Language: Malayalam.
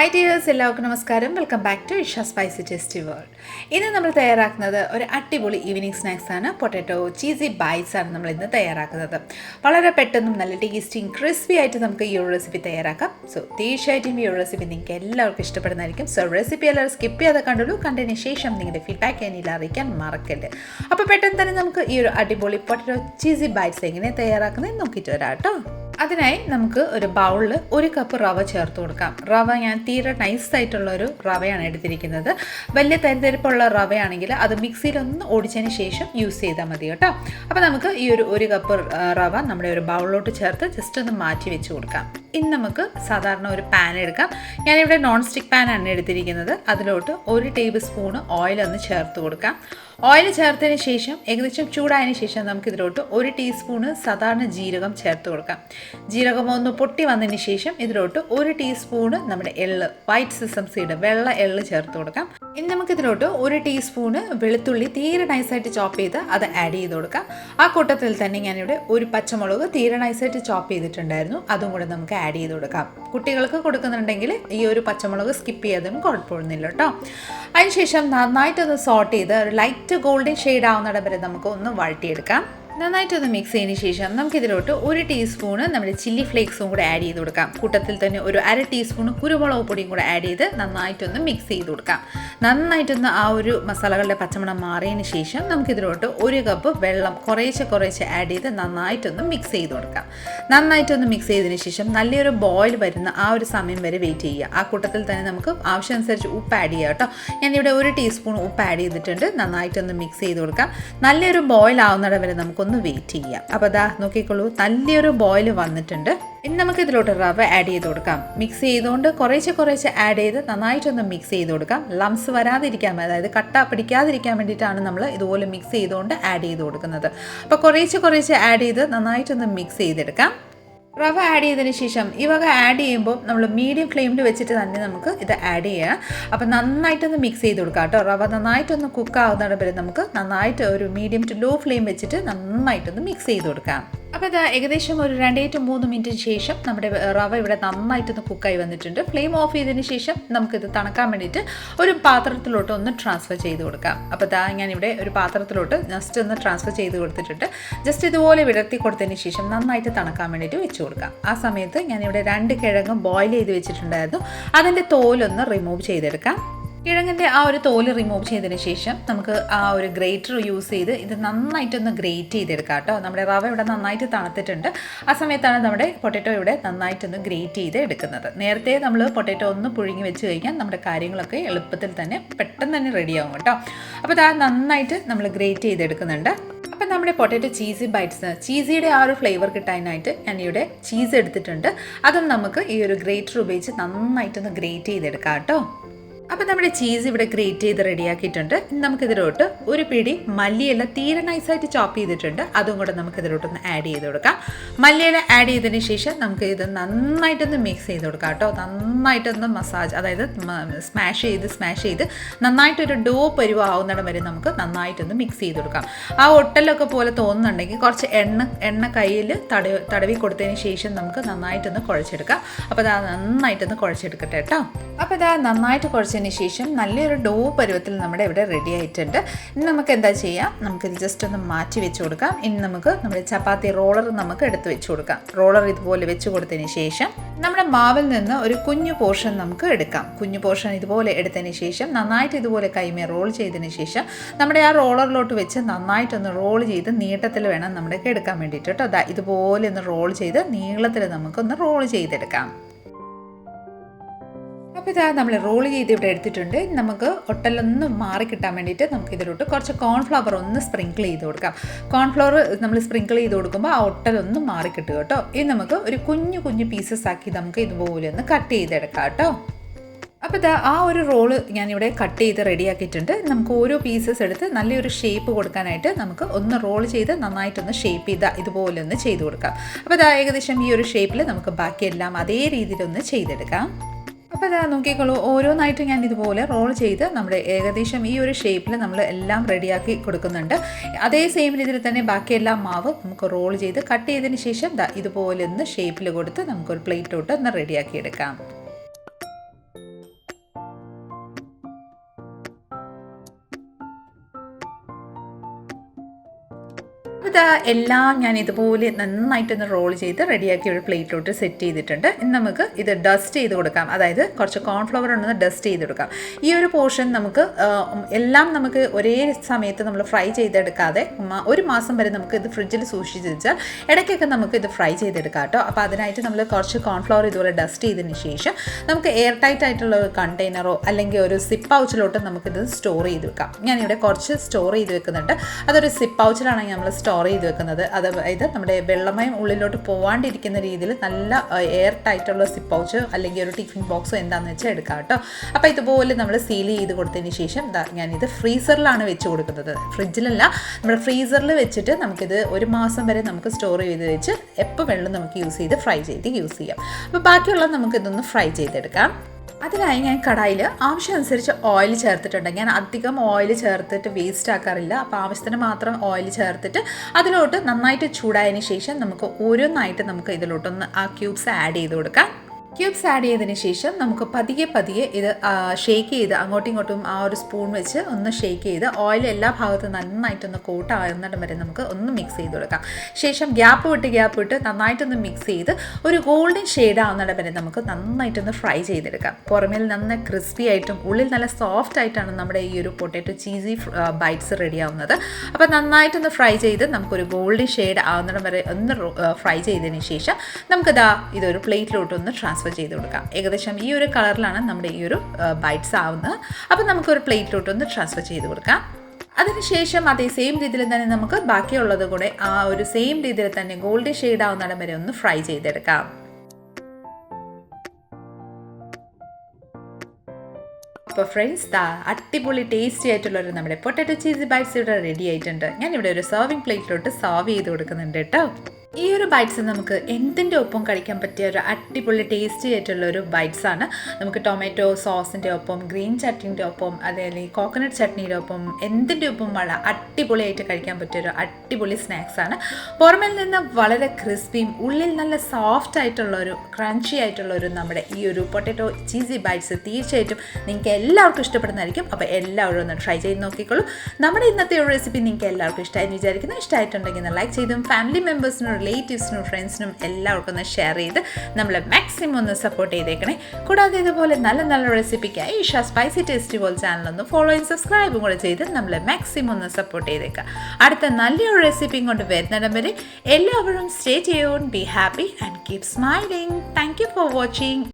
ഹായ് ടീവേഴ്സ് എല്ലാവർക്കും നമസ്കാരം. Welcome back to Isha spicy tasty world ഇന്ന് നമ്മൾ തയ്യാറാക്കുന്നത് ഒരു അടിപൊളി ഈവനിങ് സ്നാക്സ് ആണ്. പൊട്ടാറ്റോ ചീസി ബൈറ്റ്സ് ആണ് നമ്മൾ ഇന്ന് തയ്യാറാക്കുന്നത്. വളരെ പെട്ടെന്നും നല്ല ടേസ്റ്റിയും ക്രിസ്പി ആയിട്ട് നമുക്ക് ഈ ഒരു റെസിപ്പി തയ്യാറാക്കാം. സോ തീർച്ചയായിട്ടും ഈ ഒരു റെസിപ്പി നിങ്ങൾക്ക് എല്ലാവർക്കും ഇഷ്ടപ്പെടുന്നതായിരിക്കും. സോ റെസിപ്പി എല്ലാവരും സ്കിപ്പ് ചെയ്യാതെ കണ്ടുള്ളൂ. കണ്ടതിന് ശേഷം നിങ്ങളുടെ ഫീഡ്ബാക്ക് എന്നിൽ അറിയിക്കാൻ മറക്കല്ല് അപ്പോൾ പെട്ടെന്ന് തന്നെ നമുക്ക് ഈ ഒരു അടിപൊളി പൊട്ടാറ്റോ ചീസി ബൈറ്റ്സ് എങ്ങനെ തയ്യാറാക്കുന്നത് നോക്കിയിട്ട് വരാം കേട്ടോ. അതിനായി നമുക്ക് ഒരു ബൗളിൽ ഒരു കപ്പ് റവ ചേർത്ത് കൊടുക്കാം. റവ ഞാൻ തീരെ നൈസ് ആയിട്ടുള്ള ഒരു റവയാണ് എടുത്തിരിക്കുന്നത്. വലിയ തരിതരിപ്പുള്ള റവയാണെങ്കിൽ അത് മിക്സിയിലൊന്ന് ഓടിച്ചതിന് ശേഷം യൂസ് ചെയ്താൽ മതി കേട്ടോ. അപ്പോൾ നമുക്ക് ഈ ഒരു ഒരു കപ്പ് റവ നമ്മുടെ ഒരു ബൗളിലോട്ട് ചേർത്ത് ജസ്റ്റ് ഒന്ന് മാറ്റി വെച്ച് കൊടുക്കാം. ഇനി നമുക്ക് സാധാരണ ഒരു പാൻ എടുക്കാം. ഞാനിവിടെ നോൺ സ്റ്റിക്ക് ആണ് എടുത്തിരിക്കുന്നത്. അതിലോട്ട് ഒരു ടേബിൾ സ്പൂൺ ഓയിൽ ഒന്ന് ചേർത്ത് കൊടുക്കാം. ഓയിൽ ചേർത്തതിന് ശേഷം ഏകദേശം ചൂടായതിനു ശേഷം നമുക്ക് ഇതിലോട്ട് ഒരു ടീസ്പൂണ് സാധാരണ ജീരകം ചേർത്ത് കൊടുക്കാം. ജീരകം ഒന്ന് പൊട്ടി വന്നതിന് ശേഷം ഇതിലോട്ട് ഒരു ടീസ്പൂണ് നമ്മുടെ എള്ള് വൈറ്റ് സിസം സീഡ് വെള്ള എള്ള് ചേർത്ത് കൊടുക്കാം. ഇനി നമുക്കിതിലോട്ട് ഒരു ടീസ്പൂണ് വെളുത്തുള്ളി തീരെ നൈസായിട്ട് ചോപ്പ് ചെയ്ത് അത് ആഡ് ചെയ്ത് കൊടുക്കാം. ആ കൂട്ടത്തിൽ തന്നെ ഞാനിവിടെ ഒരു പച്ചമുളക് തീരെ നൈസായിട്ട് ചോപ്പ് ചെയ്തിട്ടുണ്ടായിരുന്നു. അതും കൂടെ നമുക്ക് ആഡ് ചെയ്ത് കൊടുക്കാം. കുട്ടികൾക്ക് കൊടുക്കുന്നുണ്ടെങ്കിൽ ഈ ഒരു പച്ചമുളക് സ്കിപ്പ് ചെയ്യാതും കുഴപ്പമൊന്നുമില്ല കേട്ടോ. അതിനുശേഷം നന്നായിട്ടൊന്ന് സോട്ട് ചെയ്ത് ഒരു ലൈറ്റ് ഗോൾഡൻ ഷെയ്ഡ് ആവുന്നിടം വരെ നമുക്ക് ഒന്ന് വഴട്ടിയെടുക്കാം നന്നായിട്ടൊന്ന് മിക്സ് ചെയ്തതിന് ശേഷം നമുക്കിതിലോട്ട് ഒരു ടീസ്പൂണ് നമ്മുടെ ചില്ലി ഫ്ലേക്സും കൂടെ ആഡ് ചെയ്ത് കൊടുക്കാം. കൂട്ടത്തിൽ തന്നെ ഒരു അര ടീസ്പൂണ് കുരുമുളക് പൊടിയും കൂടെ ആഡ് ചെയ്ത് നന്നായിട്ടൊന്ന് മിക്സ് ചെയ്ത് കൊടുക്കാം. നന്നായിട്ടൊന്ന് ആ ഒരു മസാലകളുടെ പച്ചമണം മാറിയതിന് ശേഷം നമുക്കിതിലോട്ട് ഒരു കപ്പ് വെള്ളം കുറേശ്ശെ കുറേശ്ശെ ആഡ് ചെയ്ത് നന്നായിട്ടൊന്ന് മിക്സ് ചെയ്ത് കൊടുക്കാം. നന്നായിട്ടൊന്ന് മിക്സ് ചെയ്തതിന് ശേഷം നല്ലൊരു ബോയിൽ വരുന്ന ആ ഒരു സമയം വരെ വെയിറ്റ് ചെയ്യുക. ആ കൂട്ടത്തിൽ തന്നെ നമുക്ക് ആവശ്യമനുസരിച്ച് ഉപ്പ് ആഡ് ചെയ്യുക കേട്ടോ. ഞാനിവിടെ ഒരു ടീസ്പൂൺ ഉപ്പ് ആഡ് ചെയ്തിട്ടുണ്ട്. നന്നായിട്ടൊന്ന് മിക്സ് ചെയ്ത് കൊടുക്കാം. നല്ലൊരു ബോയിൽ ആവുന്നിടം വരെ നമുക്കൊന്ന് വെയിറ്റ് ചെയ്യാം. അപ്പോൾ അതാ നോക്കിക്കോളൂ. നല്ലൊരു ബോയിൽ വന്നിട്ടുണ്ട്. ഇനി നമുക്ക് ഇതിലോട്ട് റവ ആഡ് ചെയ്ത് കൊടുക്കാം. മിക്സ് ചെയ്തുകൊണ്ട് കുറേശ്ശെ കുറേശ്ശെ ആഡ് ചെയ്ത് നന്നായിട്ടൊന്ന് മിക്സ് ചെയ്ത് കൊടുക്കാം. ലംസ് വരാതിരിക്കാൻ അതായത് കട്ട പിടിക്കാതിരിക്കാൻ വേണ്ടിയിട്ടാണ് നമ്മൾ ഇതുപോലെ മിക്സ് ചെയ്തുകൊണ്ട് ആഡ് ചെയ്ത് കൊടുക്കുന്നത്. അപ്പോൾ കുറേശ്ശെ കുറേശ്ശെ ആഡ് ചെയ്ത് നന്നായിട്ടൊന്ന് മിക്സ് ചെയ്തെടുക്കാം. റവ ആഡ് ചെയ്തതിന് ശേഷം ഈ വക ആഡ് ചെയ്യുമ്പോൾ നമ്മൾ മീഡിയം ഫ്ലെയിമിൽ വെച്ചിട്ട് തന്നെ നമുക്ക് ഇത് ആഡ് ചെയ്യാം. അപ്പോൾ നന്നായിട്ടൊന്ന് മിക്സ് ചെയ്ത് കൊടുക്കാം കേട്ടോ. റവ നന്നായിട്ടൊന്ന് കുക്ക് വരെ നമുക്ക് നന്നായിട്ട് ഒരു മീഡിയം ടു ലോ ഫ്ലെയിം വെച്ചിട്ട് നന്നായിട്ടൊന്ന് മിക്സ് ചെയ്ത് കൊടുക്കാം. അപ്പോൾ ഇത് ഏകദേശം ഒരു രണ്ടേ ടു മൂന്ന് മിനിറ്റിന് ശേഷം നമ്മുടെ റവ ഇവിടെ നന്നായിട്ടൊന്ന് കുക്കായി വന്നിട്ടുണ്ട്. ഫ്ലെയിം ഓഫ് ചെയ്തതിന് ശേഷം നമുക്കിത് തണക്കാൻ വേണ്ടിയിട്ട് ഒരു പാത്രത്തിലോട്ട് ഒന്ന് ട്രാൻസ്ഫർ ചെയ്ത് കൊടുക്കാം. അപ്പോൾ ഇതാ ഞാനിവിടെ ഒരു പാത്രത്തിലോട്ട് ജസ്റ്റ് ഒന്ന് ട്രാൻസ്ഫർ ചെയ്ത് കൊടുത്തിട്ടുണ്ട്. ജസ്റ്റ് ഇതുപോലെ വിടർത്തി കൊടുത്തതിന് ശേഷം നന്നായിട്ട് തണക്കാൻ വേണ്ടിയിട്ട് വെച്ച് കൊടുക്കാം. ആ സമയത്ത് ഞാനിവിടെ രണ്ട് കിഴങ്ങും ബോയിൽ ചെയ്ത് വെച്ചിട്ടുണ്ടായിരുന്നു. അതിന്റെ തോലൊന്ന് റിമൂവ് ചെയ്തെടുക്കാം. കിഴങ്ങിന്റെ ആ ഒരു തോൽ റിമൂവ് ചെയ്തതിന് ശേഷം നമുക്ക് ആ ഒരു ഗ്രേറ്റർ യൂസ് ചെയ്ത് ഇത് നന്നായിട്ടൊന്ന് ഗ്രേറ്റ് ചെയ്തെടുക്കാം കേട്ടോ. നമ്മുടെ റവ ഇവിടെ നന്നായിട്ട് തണുത്തിട്ടുണ്ട്. ആ സമയത്താണ് നമ്മുടെ പൊട്ടറ്റോ ഇവിടെ നന്നായിട്ടൊന്ന് ഗ്രേറ്റ് ചെയ്ത് എടുക്കുന്നത്. നേരത്തെ നമ്മൾ പൊട്ടറ്റോ ഒന്ന് പുഴുങ്ങി വെച്ച് കഴിഞ്ഞാൽ നമ്മുടെ കാര്യങ്ങളൊക്കെ എളുപ്പത്തിൽ തന്നെ പെട്ടെന്ന് തന്നെ റെഡിയാവും കേട്ടോ. അപ്പോൾ അത് നന്നായിട്ട് നമ്മൾ ഗ്രേറ്റ് ചെയ്തെടുക്കുന്നുണ്ട്. അപ്പം നമ്മുടെ പൊട്ടറ്റോ ചീസി ബൈറ്റ്സ് ചീസിയുടെ ആ ഒരു ഫ്ലേവർ കിട്ടാനായിട്ട് ഞാൻ ഇവിടെ ചീസ് എടുത്തിട്ടുണ്ട്. അതും നമുക്ക് ഈ ഒരു ഗ്രേറ്റർ ഉപയോഗിച്ച് നന്നായിട്ടൊന്ന് ഗ്രേറ്റ് ചെയ്തെടുക്കാം കേട്ടോ. അപ്പം നമ്മുടെ ചീസ് ഇവിടെ ഗ്രേറ്റ് ചെയ്ത് റെഡിയാക്കിയിട്ടുണ്ട് നമുക്കിതിലോട്ട് ഒരു പിടി മല്ലിയില തീരെ നൈസായിട്ട് ചോപ്പ് ചെയ്തിട്ടുണ്ട്. അതും കൂടെ നമുക്കിതിലോട്ടൊന്ന് ആഡ് ചെയ്ത് കൊടുക്കാം. മല്ലിയില ആഡ് ചെയ്തതിന് ശേഷം നമുക്ക് ഇത് നന്നായിട്ടൊന്ന് മിക്സ് ചെയ്ത് കൊടുക്കാം കേട്ടോ. നന്നായിട്ടൊന്ന് മസാജ് അതായത് സ്മാഷ് ചെയ്ത് സ്മാഷ് ചെയ്ത് നന്നായിട്ടൊരു ഡോ പരുവാവുന്നിടം വരെ നമുക്ക് നന്നായിട്ടൊന്ന് മിക്സ് ചെയ്ത് കൊടുക്കാം. ആ ഒട്ടലൊക്കെ പോലെ തോന്നുന്നുണ്ടെങ്കിൽ കുറച്ച് എണ്ണ എണ്ണ കയ്യിൽ തടവി തടവി കൊടുത്തതിന് ശേഷം നമുക്ക് നന്നായിട്ടൊന്ന് കുഴച്ചെടുക്കാം. അപ്പോൾ അത് നന്നായിട്ടൊന്ന് കുഴച്ചെടുക്കട്ടെ കേട്ടോ. അപ്പോൾ ഇതാ നന്നായിട്ട് കുഴച്ചതിന് ശേഷം നല്ലൊരു ഡോ പരുവത്തിൽ നമ്മുടെ ഇവിടെ റെഡി ആയിട്ടുണ്ട്. ഇനി നമുക്ക് എന്താ ചെയ്യാം? നമുക്കിത് ജസ്റ്റ് ഒന്ന് മാറ്റി വെച്ച് കൊടുക്കാം. ഇനി നമുക്ക് നമ്മുടെ ചപ്പാത്തി റോളർ നമുക്ക് എടുത്ത് വെച്ച് കൊടുക്കാം. റോളർ ഇതുപോലെ വെച്ച് കൊടുത്തതിന് ശേഷം നമ്മുടെ മാവിൽ നിന്ന് ഒരു കുഞ്ഞു പോർഷൻ നമുക്ക് എടുക്കാം. കുഞ്ഞു പോർഷൻ ഇതുപോലെ എടുത്തതിന് ശേഷം നന്നായിട്ട് ഇതുപോലെ കൈമേ റോൾ ചെയ്തതിന് ശേഷം നമ്മുടെ ആ റോളറിലോട്ട് വെച്ച് നന്നായിട്ടൊന്ന് റോൾ ചെയ്ത് നീട്ടത്തിൽ വേണം നമ്മുടെ എടുക്കാൻ വേണ്ടിയിട്ട് കേട്ടോ ഇതുപോലെ ഒന്ന് റോൾ ചെയ്ത് നീളത്തിൽ നമുക്കൊന്ന് റോൾ ചെയ്തെടുക്കാം. അപ്പോൾ ഇതാ നമ്മൾ റോൾ ചെയ്ത് ഇവിടെ എടുത്തിട്ടുണ്ട്. നമുക്ക് ഒട്ടലൊന്ന് മാറി കിട്ടാൻ വേണ്ടിയിട്ട് നമുക്ക് ഇതിലോട്ട് കുറച്ച് കോൺഫ്ലവർ ഒന്ന് സ്പ്രിങ്കിൾ ചെയ്ത് കൊടുക്കാം. കോൺഫ്ലവർ നമ്മൾ സ്പ്രിങ്കിൾ ചെയ്ത് കൊടുക്കുമ്പോൾ ആ ഒട്ടലൊന്ന് മാറി കിട്ടും. കേട്ടോ ഇനി നമുക്ക് ഒരു കുഞ്ഞു കുഞ്ഞു പീസസ് ആക്കി നമുക്ക് ഇതുപോലെ ഒന്ന് കട്ട് ചെയ്തെടുക്കാം കേട്ടോ. അപ്പോൾ ഇതാ ആ ഒരു റോൾ ഞാനിവിടെ കട്ട് ചെയ്ത് റെഡിയാക്കിയിട്ടുണ്ട് നമുക്ക് ഓരോ പീസസ് എടുത്ത് നല്ലൊരു ഷേപ്പ് കൊടുക്കാനായിട്ട് നമുക്ക് ഒന്ന് റോൾ ചെയ്ത് നന്നായിട്ടൊന്ന് ഷേപ്പ് ചെയ്താൽ ഇതുപോലെ ഒന്ന് ചെയ്ത് കൊടുക്കാം. അപ്പോൾ ഇതാ ഏകദേശം ഈ ഒരു ഷേപ്പിൽ നമുക്ക് ബാക്കിയെല്ലാം അതേ രീതിയിലൊന്ന് ചെയ്തെടുക്കാം. അപ്പോൾ ഇതാ നോക്കിക്കോളൂ ഓരോന്നായിട്ട് ഞാൻ ഇതുപോലെ റോൾ ചെയ്ത് നമ്മുടെ ഏകദേശം ഈ ഒരു ഷേപ്പിൽ നമ്മൾ എല്ലാം റെഡിയാക്കി കൊടുക്കുന്നുണ്ട്. അതേ സെയിം രീതിയിൽ തന്നെ ബാക്കി എല്ലാ മാവ് നമുക്ക് റോൾ ചെയ്ത് കട്ട് ചെയ്തതിന് ശേഷം ഇതുപോലെ ഒന്ന് ഷേപ്പിൽ കൊടുത്ത് നമുക്കൊരു പ്ലേറ്റോട്ട് ഒന്ന് റെഡിയാക്കി എടുക്കാം. അപ്പോൾ ഇതാ എല്ലാം ഞാൻ ഇതുപോലെ നന്നായിട്ടൊന്ന് റോൾ ചെയ്ത് റെഡിയാക്കി ഒരു പ്ലേറ്റിലോട്ട് സെറ്റ് ചെയ്തിട്ടുണ്ട്. ഇനി നമുക്ക് ഇത് ഡസ്റ്റ് ചെയ്ത് കൊടുക്കാം. അതായത് കുറച്ച് കോൺഫ്ലവർ ഉണ്ടെന്ന് ഡസ്റ്റ് ചെയ്ത് കൊടുക്കാം. ഈ ഒരു പോർഷൻ നമുക്ക് എല്ലാം നമുക്ക് ഒരേ സമയത്ത് നമ്മൾ ഫ്രൈ ചെയ്തെടുക്കാതെ ഒരു മാസം വരെ നമുക്ക് ഇത് ഫ്രിഡ്ജിൽ സൂക്ഷിച്ച് വെച്ചാൽ ഇടയ്ക്കൊക്കെ നമുക്ക് ഇത് ഫ്രൈ ചെയ്തെടുക്കാം കേട്ടോ. അപ്പോൾ അതിനായിട്ട് നമ്മൾ കുറച്ച് കോൺഫ്ലവർ ഇതുപോലെ ഡസ്റ്റ് ചെയ്തതിന് ശേഷം നമുക്ക് എയർ ടൈറ്റ് ആയിട്ടുള്ള ഒരു കണ്ടെയ്നറോ അല്ലെങ്കിൽ ഒരു സിപ്പ് പൗച്ചിലോട്ട് നമുക്കിത് സ്റ്റോർ ചെയ്ത് വെക്കാം. ഞാനിവിടെ കുറച്ച് സ്റ്റോർ ചെയ്ത് വെക്കുന്നുണ്ട്. അതൊരു സിപ്പ് പൗച്ചിലാണ് നമ്മൾ സ്റ്റോർ ചെയ്ത് വെക്കുന്നത് അതായത് നമ്മുടെ വെള്ളമയം ഉള്ളിലോട്ട് പോവാണ്ടിരിക്കുന്ന രീതിയിൽ നല്ല എയർ ടൈറ്റുള്ള സിപ്പ് പൗച്ച് അല്ലെങ്കിൽ ഒരു ടിഫിൻ ബോക്സോ എന്താണെന്ന് വെച്ചാൽ എടുക്കാം കേട്ടോ. അപ്പോൾ ഇതുപോലെ നമ്മൾ സീൽ ചെയ്ത് കൊടുത്തതിന് ശേഷം ഞാനിത് ഫ്രീസറിലാണ് വെച്ച് കൊടുക്കുന്നത്. ഫ്രിഡ്ജിലല്ല നമ്മൾ ഫ്രീസറിൽ വെച്ചിട്ട് നമുക്കിത് ഒരു മാസം വരെ നമുക്ക് സ്റ്റോർ ചെയ്ത് വെച്ച് എപ്പോൾ വെള്ളം നമുക്ക് യൂസ് ചെയ്ത് ഫ്രൈ ചെയ്ത് യൂസ് ചെയ്യാം. അപ്പോൾ ബാക്കിയുള്ള നമുക്കിതൊന്ന് ഫ്രൈ ചെയ്തെടുക്കാം. അതിനായി ഞാൻ കടായിൽ ആവശ്യമനുസരിച്ച് ഓയിൽ ചേർത്തിട്ടുണ്ട്. ഞാൻ അധികം ഓയിൽ ചേർത്തിട്ട് വേസ്റ്റ് ആക്കാറില്ല. അപ്പോൾ ആവശ്യത്തിന് മാത്രം ഓയിൽ ചേർത്തിട്ട് അതിലോട്ട് നന്നായിട്ട് ചൂടായതിന് ശേഷം നമുക്ക് ഓരോന്നായിട്ട് നമുക്ക് ഇതിലോട്ടൊന്ന് ആ ക്യൂബ്സ് ആഡ് ചെയ്ത് കൊടുക്കാം. ക്യൂബ്സ് ആഡ് ചെയ്തതിന് ശേഷം നമുക്ക് പതിയെ പതിയെ ഇത് ഷേക്ക് ചെയ്ത് അങ്ങോട്ടും ഇങ്ങോട്ടും ആ ഒരു സ്പൂൺ വെച്ച് ഒന്ന് ഷേക്ക് ചെയ്ത് ഓയിൽ എല്ലാ ഭാഗത്തും നന്നായിട്ടൊന്ന് കൂട്ടാകുന്നിടം വരെ നമുക്ക് ഒന്ന് മിക്സ് ചെയ്ത് കൊടുക്കാം. ശേഷം ഗ്യാപ്പ് വിട്ട് ഗ്യാപ്പ് വിട്ട് നന്നായിട്ടൊന്ന് മിക്സ് ചെയ്ത് ഒരു ഗോൾഡൻ ഷെയ്ഡ് ആവുന്നിടം വരെ നമുക്ക് നന്നായിട്ടൊന്ന് ഫ്രൈ ചെയ്തെടുക്കാം. പുറമേൽ നന്ന ക്രിസ്പി ആയിട്ടും ഉള്ളിൽ നല്ല സോഫ്റ്റ് ആയിട്ടാണ് നമ്മുടെ ഈ ഒരു പൊട്ടാറ്റോ ചീസി ബൈറ്റ്സ് റെഡി ആവുന്നത്. അപ്പോൾ നന്നായിട്ടൊന്ന് ഫ്രൈ ചെയ്ത് നമുക്കൊരു ഗോൾഡൻ ഷെയ്ഡ് ആവുന്നിടം വരെ ഒന്ന് ഫ്രൈ ചെയ്തതിന് ശേഷം നമുക്കിതാ ഇതൊരു പ്ലേറ്റിലോട്ട് ഒന്ന് ട്രാൻസ്ഫർ ചെയ്ത് കൊടുക്കാം. ഏകദേശം ഈ ഒരു കളറിലാണ് നമ്മുടെ ഈ ഒരു ബൈറ്റ്സ് ആവുന്നത്. അപ്പോൾ നമുക്കൊരു പ്ലേറ്റിലോട്ട് ഒന്ന് ട്രാൻസ്ഫർ ചെയ്ത് കൊടുക്കാം. അതിനുശേഷം അതേ സെയിം രീതിയിൽ തന്നെ നമുക്ക് ബാക്കിയുള്ളത് കൂടെ ആ ഒരു സെയിം രീതിയിൽ തന്നെ ഗോൾഡ് ഷെയ്ഡ് ആവുന്നിടം വരെ ഒന്ന് ഫ്രൈ ചെയ്തെടുക്കാം. അപ്പോൾ ഫ്രണ്ട്സ് ദാ അടിപൊളി ടേസ്റ്റി ആയിട്ടുള്ളൊരു നമ്മുടെ പൊട്ടറ്റോ ചീസ് ബൈറ്റ്സ് ഇവിടെ റെഡി ആയിട്ടുണ്ട്. ഞാനിവിടെ ഒരു സെർവിങ് പ്ലേറ്റിലോട്ട് സെർവ് ചെയ്ത് കൊടുക്കുന്നുണ്ട് കേട്ടോ. ഈ ഒരു ബൈറ്റ്സ് നമുക്ക് എന്തിന്റെ ഒപ്പം കഴിക്കാൻ പറ്റിയ ഒരു അടിപൊളി ടേസ്റ്റി ആയിട്ടുള്ള ഒരു ബൈറ്റ്സ് ആണ്. നമുക്ക് ടൊമാറ്റോ സോസിന്റെ ഒപ്പം ഗ്രീൻ ചട്നിന്റെ ഒപ്പം അതേപോലെ കോക്കനട്ട് ചട്നിയുടെ ഒപ്പം എന്തിന്റെ ഒപ്പം വളരെ അടിപൊളിയായിട്ട് കഴിക്കാൻ പറ്റിയ ഒരു അടിപൊളി സ്നാക്സ് ആണ്. പുറമേൽ നിന്ന് വളരെ ക്രിസ്പിയും ഉള്ളിൽ നല്ല സോഫ്റ്റ് ആയിട്ടുള്ള ഒരു ക്രഞ്ചി ആയിട്ടുള്ള ഒരു നമ്മുടെ ഈ ഒരു പൊട്ടാറ്റോ ചീസി ബൈറ്റ്സ് തീർച്ചയായിട്ടും നിങ്ങൾക്ക് എല്ലാവർക്കും ഇഷ്ടപ്പെടുന്നതായിരിക്കും. അപ്പോൾ എല്ലാവരും ഒന്ന് ട്രൈ ചെയ്ത് നോക്കിക്കോളൂ. നമ്മുടെ ഇന്നത്തെ ഒരു റെസിപ്പി നിങ്ങൾക്ക് എല്ലാവർക്കും ഇഷ്ടമായി വിചാരിക്കുന്നു. ഇഷ്ടമായിട്ടുണ്ടെങ്കിൽ ലൈക്ക് ചെയ്തും ഫാമിലി മെമ്പേഴ്സിനും റിലേറ്റീവ്സിനും ഫ്രണ്ട്സിനും എല്ലാവർക്കും ഒന്ന് ഷെയർ ചെയ്ത് നമ്മളെ മാക്സിമം ഒന്ന് സപ്പോർട്ട് ചെയ്തേക്കണേ. കൂടാതെ ഇതുപോലെ നല്ല നല്ല റെസിപ്പിക്കായി ഇഷ സ്പൈസി ടേസ്റ്റ് പോലെ ചാനൽ ഫോളോയും സബ്സ്ക്രൈബും കൂടെ ചെയ്ത് നമ്മളെ മാക്സിമം ഒന്ന് സപ്പോർട്ട് ചെയ്തേക്കുക അടുത്ത നല്ലൊരു റെസിപ്പിയും കൊണ്ട് വരുന്നിടം വരെ എല്ലാവരും stay ചെയ്യോൺ be happy and keep smiling thank you for watching